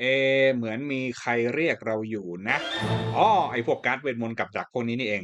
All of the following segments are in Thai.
เอ เหมือนมีใครเรียกเราอยู่นะอ๋อไอพวกการ์ดเวทมนต์กับดักพวกนี้นี่เอง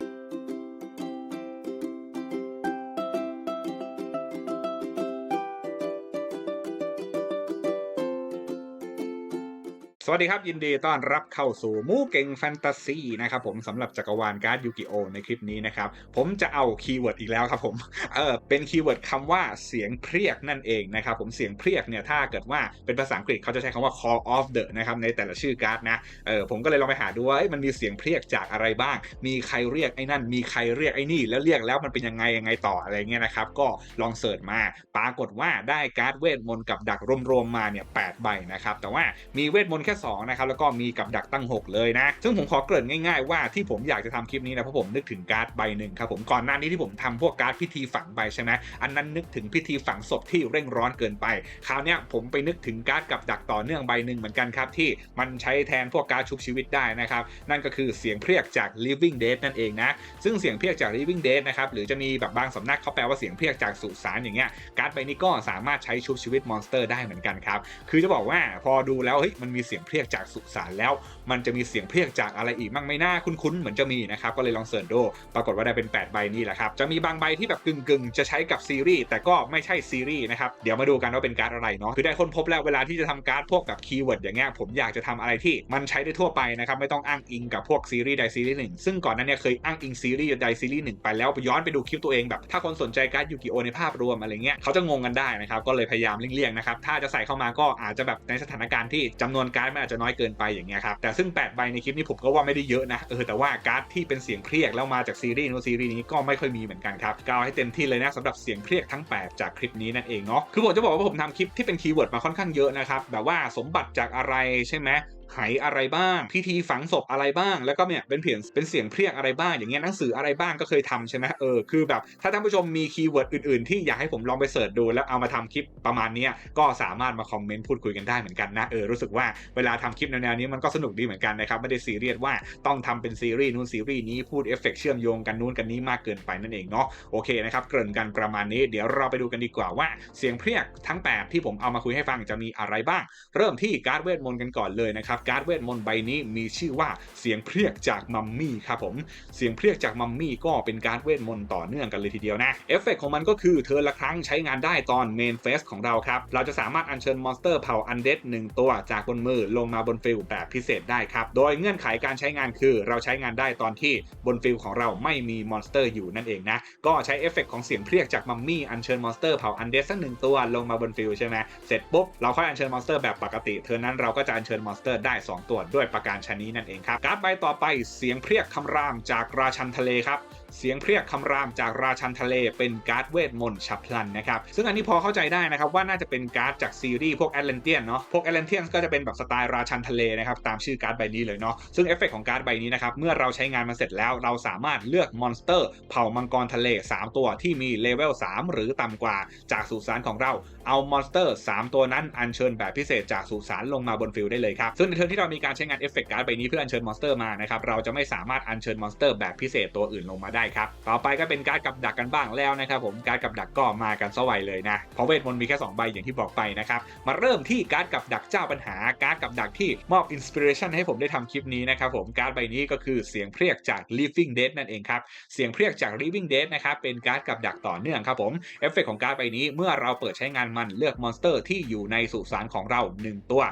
วัสดีครับยินดีต้อนรับเข้าสู่มูเก่งแฟนตาซีนะครับผมสำหรับจักรวาลการ์ดยูกิโอในคลิปนี้นะครับ ผมจะเอาคีย์เวิร์ดอีกแล้วครับผมเออเป็นคีย์เวิร์ดคำว่าเสียงเพรียกนั่นเองนะครับผมเสียงเพรียกเนี่ยถ้าเกิดว่าเป็นภาษาอังกฤษเขาจะใช้คำว่า call of the นะครับในแต่ละชื่อการ์ดนะเออผมก็เลยลองไปหาดูว่ามันมีเสียงเพรียกจากอะไรบ้าง มีใครเรียกไอ้นั่น มีใครเรียกไอ้นี่แล้วเรียกแล้วมันเป็นยังไงยังไงต่ออะไรเงี้ยนะครับก็ลองเสิร์ชมาปรากฏว่าได้การ์ดเวทมนต์กับดักรวมๆมาเนี่ยแใบนะครับแต่ว่ามีเวทมนต์แค่2นะครับแล้วก็มีกับดักตั้ง 6 เลยนะ ซึ่งผมขอเกริ่นง่ายๆ ว่าที่ผมอยากจะทำคลิปนี้นะเพราะผมนึกถึงการ์ดใบหนึ่งครับผมก่อนหน้านี้ที่ผมทำพวกการ์ดพิธีฝังใบใช่ไหมอันนั้นนึกถึงพิธีฝังศพที่เร่งร้อนเกินไป คราวนี้ผมไปนึกถึงการ์ดกับดักต่อเนื่องใบหนึ่งเหมือนกันครับที่มันใช้แทนพวกการ์ดชุบชีวิตได้นะครับนั่นก็คือเสียงเพรียกจาก living dead นั่นเองนะซึ่งเสียงเพรียกจาก living dead นะครับหรือจะมีแบบบางสำนักเขาแปลว่าเสียงเพรียกจากสุสานอย่างเงี้ยการ์ดใบนี้ก็สามารถใช้ชุบชีวิตมอนสเตอร์ได้เหมือนกันครับคือจะบอกว่าพอดูแล้วเฮ้ยมันมีเสียงเพรียกจากสุสานแล้ว มันจะมีเสียงเพรียกจากอะไรอีกมั่งไม่น่าคุ้นๆเหมือนจะมีนะครับก็เลยลองเสิร์ชดูปรากฏว่าได้เป็น 8 ใบนี่แหละครับจะมีบางใบที่แบบกึ่งๆ จะใช้กับซีรีส์แต่ก็ไม่ใช่ซีรีส์นะครับเดี๋ยวมาดูกันว่าเป็นการ์ดอะไรเนาะคือได้ค้นพบแล้วเวลาที่จะทำการ์ดพวกกับคีย์เวิร์ดอย่างเงี้ยผมอยากจะทำอะไรที่มันใช้ได้ทั่วไปนะครับไม่ต้องอ้างอิงกับพวกซีรีส์ใดซีรีส์หนึ่งซึ่งก่อนนั้นเนี่ยเคยอ้างอิงซีรีส์ใดซีรีส์หนึ่งไปแล้วไปย้อนไปดูคลิปตัวเองแบบถ้าคนสนใจการ์ดยูกิโอในภาพรวมอะไรเงี้ยเขาจะงงกันได้นะครับก็เลยพยายามเลี่ยงๆนะครับถ้าจะใส่เข้ามาก็อาจจะแบบในสถานการณ์ที่จำนวนการ์ดมันอาจจะน้อยเกินไปอย่างเงี้ยครับแต่ซึ่ง8ใบในคลิปนี้ผมก็ว่าไม่ได้เยอะนะเออแต่ว่าการ์ดที่เป็นเสียงเครียดแล้วมาจากซีรีส์นู้นซีรีส์นี้ก็ไม่ค่อยมีเหมือนกันครับกาวให้เต็มที่เลยนะสำหรับเสียงเครียดทั้ง 8 จากคลิปนี้นั่นเองเนาะคือผมจะบอกว่าผมทำคลิปที่เป็นคีย์เวิร์ดมาค่อนข้างเยอะนะครับแบบว่าสมบัติจากอะไรใช่ไหม ไหอะไรบ้าง พิธีฝังศพอะไรบ้าง แล้วก็เนี่ยเป็นเพียงเป็นเสียงเพรียกอะไรบ้าง อย่างเงี้ยหนังสืออะไรบ้างก็เคยทำใช่ไหมเออคือแบบถ้าท่านผู้ชมมีคีย์เวิร์ดอื่นๆ ที่อยากให้ผมลองไปเสิร์ชดู แล้วเอามาทำคลิปประมาณนี้ก็สามารถมาคอมเมนต์พูดคุยกันได้เหมือนกันนะเออรู้สึกว่าเวลาทำคลิปแนวๆนี้มันก็สนุกดีเหมือนกันนะครับไม่ได้ซีเรียสว่าต้องทำเป็นซีรีส์นู้นซีรีส์นี้พูดเอฟเฟกเชื่อมโยงกันนู้นกันนี้มากเกินไปนั่นเองเนาะโอเคนะครับเกริ่นกันประมาณนี้เดี๋ยวเราไปดูกันดีกว่าว่าเสียงเพรียกทั้ง 8 ที่ผมเอามาคุยให้ฟังจะมีอะไรบ้าง เริ่มที่การ์ดเวทมนต์กันก่อนเลยนะครับการ์ดเวทมนต์ใบนี้มีชื่อว่าเสียงเพรียกจากมัมมี่ครับผมเสียงเพรียกจากมัมมี่ก็เป็นการเวทมนต์ต่อเนื่องกันเลยทีเดียวนะเอฟเฟกของมันก็คือเธอละครั้งใช้งานได้ตอนเมนเฟสของเราครับเราจะสามารถอัญเชิญมอนสเตอร์เผ่าอันเดดหนึ่งตัวจากบนมือลงมาบนฟิลแบบพิเศษได้ครับโดยเงื่อนไขการใช้งานคือเราใช้งานได้ตอนที่บนฟิลของเราไม่มีมอนสเตอร์อยู่นั่นเองนะก็ใช้เอฟเฟกของเสียงเพรียกจากมัมมี่อัญเชิญมอนสเตอร์เผ่าอันเดดสักหนึ่งตัวลงมาบนฟิลใช่ไหมเสร็จปุ๊บเราค่อยอัญเชิญมอนสเตอร์แบบปกติเธอนั้นเราก็จะอัญเชิญมอนสเตอร์ไได้สองตัวด้วยประการชนี้นั่นเองครับการ์ดใบต่อไปเสียงเพรียกคำรามจากราชันทะเลครับเสียงเพรียกคำรามจากราชันทะเลเป็นการ์ดเวทมนต์ฉับพลันนะครับ ซึ่งอันนี้พอเข้าใจได้นะครับว่าน่าจะเป็นการ์ดจากซีรีส์พวกแอตแลนเทียนเนาะ พวกแอตแลนเทียนก็จะเป็นแบบสไตล์ราชันทะเลนะครับตามชื่อการ์ดใบนี้เลยเนาะ ซึ่งเอฟเฟกของการ์ดใบนี้นะครับเมื่อเราใช้งานมันเสร็จแล้วเราสามารถเลือกมอนสเตอร์เผ่ามังกรทะเล 3 ตัวที่มีเลเวล 3 หรือต่ำกว่าจากสุสานของเราเอามอนสเตอร์ 3 ตัวนั้นอัญเชิญแบบพิเศษจากสุสานลงมาบนฟิลได้เลยครับ ซึ่งในเทิร์นที่เรามีการใช้งานเอฟเฟกการ์ดใบนี้เพื่ออัญเชิญมอนสเตอร์มานะครับเราจะไม่สามารถอัญเชิญมอนสเตอร์แบบพิเศษตัวอื่นลงมาได้ครับ ต่อไปก็เป็นการ์ดกับดักกันบ้างแล้วนะครับผมการ์ดกับดักก็มากันสวัยเลยนะเพราะเวทมนต์มีแค่2ใบอย่างที่บอกไปนะครับมาเริ่มที่การ์ดกับดักเจ้าปัญหาการ์ดกับดักที่มอบอินสปิเรชันให้ผมได้ทำคลิปนี้นะครับผมการ์ดใบนี้ก็คือเสียงเพรียกจาก Living Dead นั่นเองครับเสียงเพรียกจาก Living Dead นะครับเป็นการ์ดกับดักต่อเนื่องครับผมเอฟเฟกของการ์ดใบนี้เมื่อเราเปิดใช้งานมันเลือกมอนสเตอร์ที่อยู่ในสุสานของเรา 1 ตัว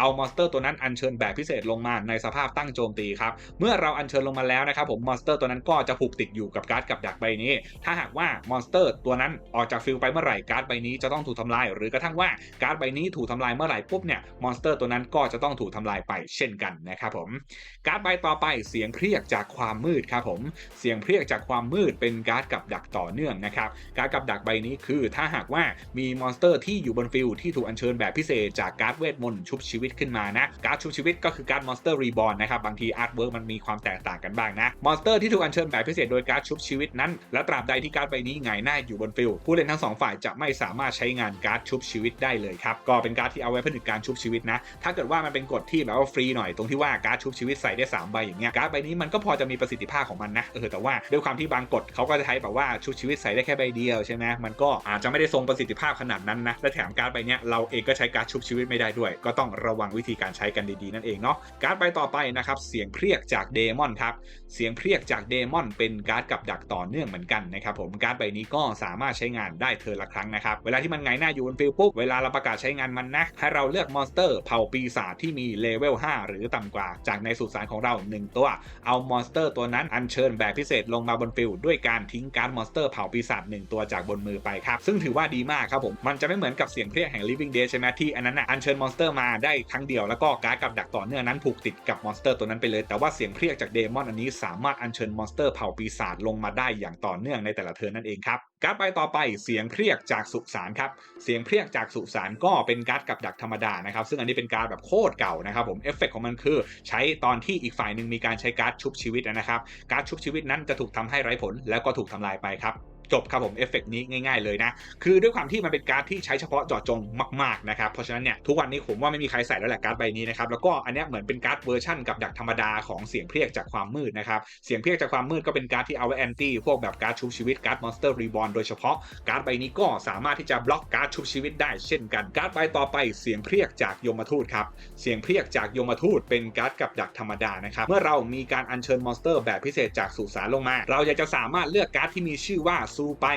เอามอนสเตอร์ตัวนั้นอัญเชิญแบบพิเศษลงมาในสภาพตั้งโจมตีครับเมื่อเราอัญเชิญลงมาแล้วนะครับผมมอนสเตอร์ตัวนั้นก็จะผูกติดอยู่กับการ์ดกับดักใบนี้ ถ้าหากว่ามอนสเตอร์ตัวนั้นออกจากฟิลไปเมื่อไหร่การ์ดใบนี้จะต้องถูกทำลาย หรือกระทั่งว่าการ์ดใบนี้ถูกทำลายเมื่อไหร่ปุ๊บเนี่ยมอนสเตอร์ตัวนั้นก็จะต้องถูกทำลายไปเช่นกันนะครับผมการ์ดใบต่อไปเสียงเพรียกจากความมืดครับผมเสียงเพรียกจากความมืดเป็นการ์ดกับดักต่อเนื่องนะครับการ์ดกับดักใบนี้คือ ถ้าหากว่ามีมอนสเตอร์ที่อยู่บนฟิลที่ถูกอัญเชิญแบบพิเศษจากการ์ดเวทมนต์ชุบชีวิตขึ้นมานะการ์ดชุบชีวิตก็คือการ์ดมอนสเตอร์รีบอร์นะครับบางทีอาร์ตเวิร์กมันมีความแตกต่างกันบ้างนะมอนสเตอร์ที่ถูกอัญเชิญแบบพิเศษโดยการ์ดชุบชีวิตนั้นและตราบใดที่การ์ดใบนี้ไงหน้าอยู่บนฟิลผู้เล่นทั้งสองฝ่ายจะไม่สามารถใช้งานการ์ดชุบชีวิตได้เลยครับก็เป็นการ์ดที่เอาไว้ผนึกการชุบชีวิตนะถ้าเกิดว่ามันเป็นกฎที่แบบว่าฟรีหน่อยตรงที่ว่าการ์ดชุบชีวิตใส่ได้3ใบอย่างเงี้ยการ์ดใบนี้มันก็พอจะมีประสิทธิภาพของมันนะเออแต่ว่าด้วยความที่บางกฎเขาก็จะใช้แบบว่าชุบชีวิตใส่ได้แค่ใบเดียวใช่ไหมมันก็อาจจะไม่ได้ทรงประสิทธิภาพขนาดนั้นนะและแถมการ์ดใบนี้เราเองก็ใช้การ์ดชุบชีวิตไม่ได้ด้วย ก็ต้องรระวังวิธีการใช้กันดีๆ นั่นเองเนาะการ์ดใบต่อไปนะครับเสียงเพรียกจากเดมอนครับเสียงเพรียกจากเดมอนเป็นการ์ดกับดักต่อเนื่องเหมือนกันนะครับผมการ์ดใบนี้ก็สามารถใช้งานได้เทอละครั้งนะครับเวลาที่มันไงหน้าอยู่บนฟิลปุ๊บเวลาเราประกาศใช้งานมันนะให้เราเลือกมอนสเตอร์เผ่าปีศาจที่มีเลเวล5หรือต่ำกว่า จากในสุสานของเรา 1 ตัว เอามอนสเตอร์ตัวนั้นอัญเชิญแบบพิเศษลงมาบนฟิลด้วยการทิ้งการ์ดมอนสเตอร์เผ่าปีศาจ1ตัวจากบนมือไปครับซึ่งถือว่าดีมากครับผมมันจะไม่เหมือนกับเสียงเพรียกแห่ง Living Dead ใช่ไหมที่อันนั้นนะอัญเชิญมอนสเตอร์มาได้ครั้งเดียวแล้วก็การ์ดกับดักต่อเนื่องนั้นผูกติดกับมอนสเตอร์ตัวนั้นไปเลย แต่ว่าเสียงเพรียกจากเดมอนอันนี้สามารถอัญเชิญมอนสเตอร์เผ่าปีศาจลงมาได้อย่างต่อเนื่องในแต่ละเทิร์นนั่นเองครับการ์ดใบต่อไปเสียงเพรียกจากสุสานครับเสียงเพรียกจากสุสานก็เป็นการ์ดกับดักธรรมดานะครับซึ่งอันนี้เป็นการ์ดแบบโคตรเก่านะครับผมเอฟเฟกของมันคือ ใช้ตอนที่อีกฝ่ายหนึ่งมีการใช้การ์ดชุบชีวิตนะครับการ์ดชุบชีวิตนั้นจะถูกทำให้ไร้ผลแล้วก็ถูกทำลายไปครับ จบครับผมเอฟเฟกนี้ง่ายๆเลยนะ คือด้วยความที่มันเป็นการ์ดที่ใช้เฉพาะเจาะจงมากๆนะครับเพราะฉะนั้นเนี่ยทุกวันนี้ผมว่าไม่มีใครใส่แล้วแหละการ์ดใบนี้นะครับแล้วก็อันนี้เหมือนเป็นการ์ดเวอร์ชั่นกับดักธรรมดาของเสียงเพรียกจากความมืดนะครับเสียงเพรียกจากความมืดก็เป็นการ์ดที่เอาไว้แอนตี้พวกแบบการ์ดชุบชีวิตการ์ดมอนสเตอร์รีบอลโดยเฉพาะการ์ดใบนี้ก็สามารถที่จะบล็อกการ์ดชุบชีวิตได้เช่นกันการ์ดใบต่อไปเสียงเพรียกจากยมทูตครับเสียงเพรียกจากยมทูตเป็นการ์ดกับดักธรรมดานะครับเมื่อเรามีการอัญเชิญมอนสเตอร์แบบพิเศษจากสุสานลงมา เราอยากจะสามารถเลือกการ์ดที่มีชื่อว่าซูไป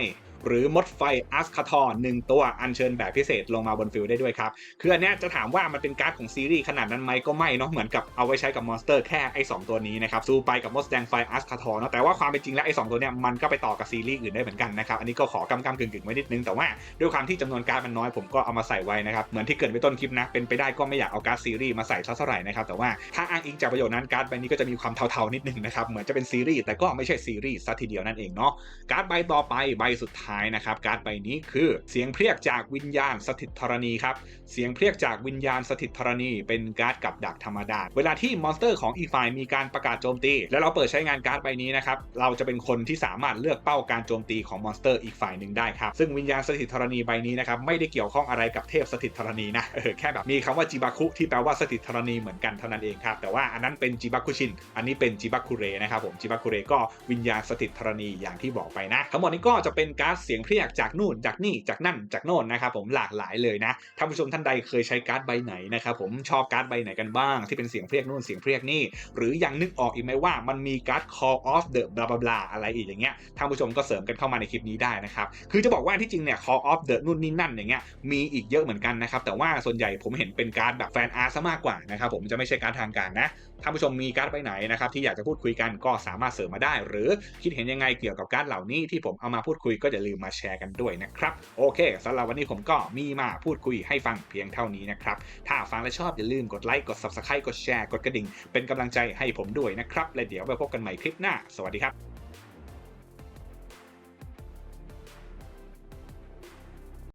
หรือมดไฟอัสคาทอหนึ่งตัวอัญเชิญแบบพิเศษลงมาบนฟิลได้ด้วยครับ คืออันเนี้ยจะถามว่ามันเป็นการ์ดของซีรีส์ขนาดนั้นไหมก็ไม่เนาะเหมือนกับเอาไว้ใช้กับมอนสเตอร์แค่ไอ้สตัวนี้นะครับซูไปกับมดแดงไฟอัสคาทอเนาะแต่ว่าความเป็นจริงแล้วไอ้สตัวเนี้ยมันก็ไปต่อกับซีรีส์อื่นได้เหมือนกันนะครับอันนี้ก็ขอกำกำกึ่งกึ่งๆไว้นิดนึงแต่ว่าด้วยความที่จำนวนการ์ดมันน้อยผมก็เอามาใส่ไว้นะครับเหมือนที่เกิดไว้ต้นคลิปนะเป็นไปได้ก็ไม่อยากเอาการ์ดซีรีส์มาใส่เท่าไหร่นะครับแต่ว่าถ้าอ้างอิงจากประโยชน์นั้นการ์ดใบนี้ก็จะมีความเทาๆนิดนึงนะครับเหมือนจะเป็นซีรีส์แต่ก็ไม่ใช่ซีรีส์ซะทีเดียวนั่นเองเนาะการ์ดใบต่อไปใบสุดท้ายนะครับ การ์ดใบนี้คือเสียงเพียกจากวิญญาณสถิตธรณีครับ เสียงเพียกจากวิญญาณสถิตธรณี เป็นการ์ดกับดักธรรมดา เวลาที่มอนสเตอร์ของอีกฝ่ายมีการประกาศโจมตี แล้วเราเปิดใช้งานการ์ดใบนี้นะครับ เราจะเป็นคนที่สามารถเลือกเป้าการโจมตีของมอนสเตอร์อีกฝ่ายหนึ่งได้ครับ ซึ่งวิญญาณสถิตธรณีใบนี้นะครับไม่ได้เกี่ยวข้องอะไรกับเทพสถิตธรณีนะเออแค่แบบมีคำว่าจิบาคุที่แปลว่าสถิตธรณีเหมือนกันเท่านั้นเองครับแต่ว่าอันนั้นเป็นจิบาคุชิน อันนี้เป็นจิบาคุเรนะครับผมจิบาคุเรก็วิญญาณสถิตธรณีอย่างที่บอกไปนะ ทั้งหมดนี้ก็จะเป็นการ์ดเสียงเพรียกจากนู่นจากนี่จากนั่นจากโน่นนะครับผมหลากหลายเลยนะท่านผู้ชมท่านใดเคยใช้การ์ดใบไหนนะครับผมชอบการ์ดใบไหนกันบ้าง ที่เป็นเสียงเพรียกนู่นเสียงเพรียกนี่ หรือยังนึกออกอีกไหมว่ามันมีการ์ด call of the blah blah blah อะไรอีกอย่างเงี้ยท่านผู้ชมก็เสริมกันเข้ามาในคลิปนี้ได้นะครับคือจะบอกว่าที่จริงเนี่ย call of the นู่นนี่นั่นอย่างเงี้ยมีอีกเยอะเหมือนกันนะครับแต่ว่าส่วนใหญ่ผมเห็นเป็นการ์ดแบบแฟนอาร์ซะมากกว่านะครับผมจะไม่ใช่การ์ดทางการนะ ท่านผู้ชมมีการ์ดไปไหนนะครับที่อยากจะพูดคุยกันก็สามารถเสริมมาได้ หรือคิดเห็นยังไงเกี่ยวกับการ์ดเหล่านี้ที่ผมเอามาพูดคุยก็อย่าลืมมาแชร์กันด้วยนะครับโอเคสำหรับวันนี้ผมก็มีมาพูดคุยให้ฟังเพียงเท่านี้นะครับถ้าฟังและชอบอย่าลืมกดไลค์กด subscribe กดแชร์กดกระดิ่ง เป็นกำลังใจให้ผมด้วยนะครับและเดี๋ยวไปพบกันใหม่คลิปหน้า สวัสดีครับ